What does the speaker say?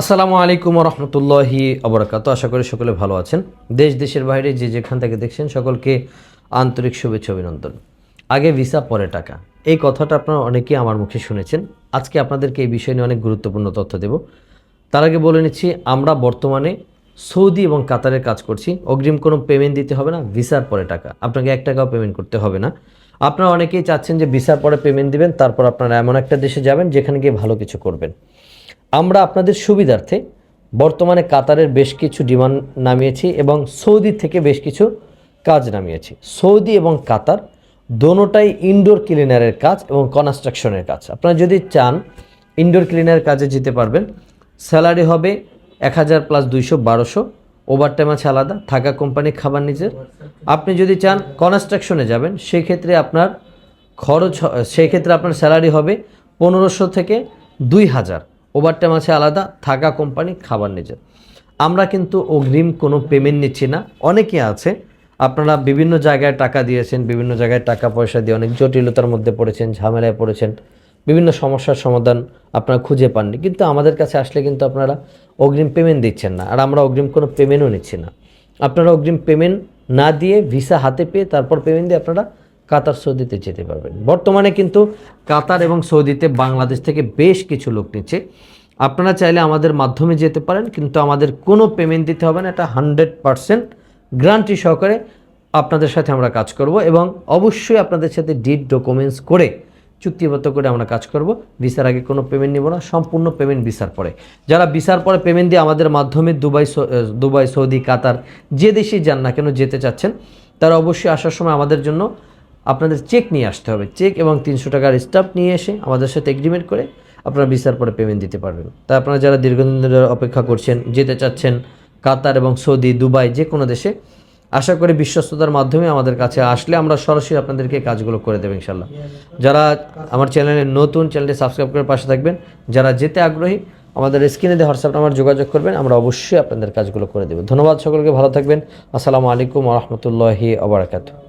আসসালামু আলাইকুম রহমতুল্লাহি আবরাকাত আশা করি সকলে ভালো আছেন। দেশ, দেশের বাইরে যে যেখান থেকে দেখছেন সকলকে আন্তরিক শুভেচ্ছা অভিনন্দন। আগে ভিসা, পরে টাকা। এই কথাটা আপনারা অনেকেই আমার মুখে শুনেছেন। আজকে আপনাদেরকে এই বিষয় নিয়ে অনেক গুরুত্বপূর্ণ তথ্য দেব। তার আগে বলে নিচ্ছি, আমরা বর্তমানে সৌদি এবং কাতারের কাজ করছি। অগ্রিম কোনো পেমেন্ট দিতে হবে না, ভিসার পরে টাকা। আপনাকে এক টাকাও পেমেন্ট করতে হবে না। আপনারা অনেকেই চাচ্ছেন যে ভিসার পরে পেমেন্ট দিবেন, তারপর আপনারা এমন একটা দেশে যাবেন যেখানে গিয়ে ভালো কিছু করবেন। আমরা আপনাদের সুবিধার্থে বর্তমানে কাতারের বেশ কিছু ডিমান্ড নামিয়েছি এবং সৌদি থেকে বেশ কিছু কাজ নামিয়েছি। সৌদি এবং কাতার দোনোটাই ইনডোর ক্লিনারের কাজ এবং কনস্ট্রাকশনের কাজ। আপনারা যদি চান ইনডোর ক্লিনারের কাজে যেতে পারবেন স্যালারি হবে এক হাজার প্লাস দুইশো, বারোশো ওভারটাইম আছে আলাদা, থাকা কোম্পানি খাবার নিজের। আপনি যদি চান কনস্ট্রাকশনে যাবেন, সেক্ষেত্রে আপনার খরচ সেক্ষেত্রে আপনার স্যালারি হবে পনেরোশো থেকে দুই হাজার। ওভারটাইম আছে আলাদা, থাকা কোম্পানি খাবার নিজের আমরা কিন্তু অগ্রিম কোনো পেমেন্ট নিচ্ছি না। অনেকে আছে, আপনারা বিভিন্ন জায়গায় টাকা দিয়েছেন, বিভিন্ন জায়গায় টাকা পয়সা দিয়ে অনেক জটিলতার মধ্যে পড়েছেন, ঝামেলায় পড়েছেন, বিভিন্ন সমস্যার সমাধান আপনারা খুঁজে পাননি। কিন্তু আমাদের কাছে আসলে কিন্তু আপনারা অগ্রিম পেমেন্ট দিচ্ছেন না, আর আমরা অগ্রিম কোনো পেমেন্টও নিচ্ছি না। আপনারা অগ্রিম পেমেন্ট না দিয়ে ভিসা হাতে পেয়ে তারপর পেমেন্ট দিয়ে আপনারা কাতার সৌদিতে যেতে পারবেন। বর্তমানে কিন্তু কাতার এবং সৌদিতে বাংলাদেশ থেকে বেশ কিছু লোক নিচ্ছে। আপনারা চাইলে আমাদের মাধ্যমে যেতে পারেন, কিন্তু আমাদের কোনো পেমেন্ট দিতে হবে না, এটা হান্ড্রেড পারসেন্ট গ্রান্টি সহকারে আপনাদের সাথে আমরা কাজ করব এবং অবশ্যই আপনাদের সাথে ডিড ডকুমেন্টস করে, চুক্তিবদ্ধ করে আমরা কাজ করব। ভিসার আগে কোনো পেমেন্ট নিব না, সম্পূর্ণ পেমেন্ট ভিসার পরে। যারা ভিসার পরে পেমেন্ট দিয়ে আমাদের মাধ্যমে দুবাই দুবাই, সৌদি, কাতার, যে দেশেই যান না কেন যেতে চাচ্ছেন, তারা অবশ্যই আসার সময় আমাদের জন্য আপনাদের চেক নিয়ে আসতে হবে। চেক এবং তিনশো টাকার স্টাফ নিয়ে এসে আমাদের সাথে এগ্রিমেন্ট করে আপনারা ভিসার পরে পেমেন্ট দিতে পারবেন। তাই আপনারা যারা দীর্ঘদিন ধরে অপেক্ষা করছেন, যেতে চাচ্ছেন, কাতার এবং সৌদি, দুবাই যে কোনো দেশে, আশা করি বিশ্বস্ততার মাধ্যমে আমাদের কাছে আসলে আমরা সরাসরি আপনাদেরকে কাজগুলো করে দেবো ইনশাল্লাহ যারা আমার চ্যানেলে নতুন চ্যানেলটি সাবস্ক্রাইব করে পাশে থাকবেন। যারা যেতে আগ্রহী, আমাদের স্ক্রিনে দিয়ে হোয়াটসঅ্যাপ নাম্বার যোগাযোগ করবেন, আমরা অবশ্যই আপনাদের কাজগুলো করে দেবো। ধন্যবাদ সকলকে, ভালো থাকবেন। আসসালামু আলাইকুম রহমতুল্লাহি আবরাকাতু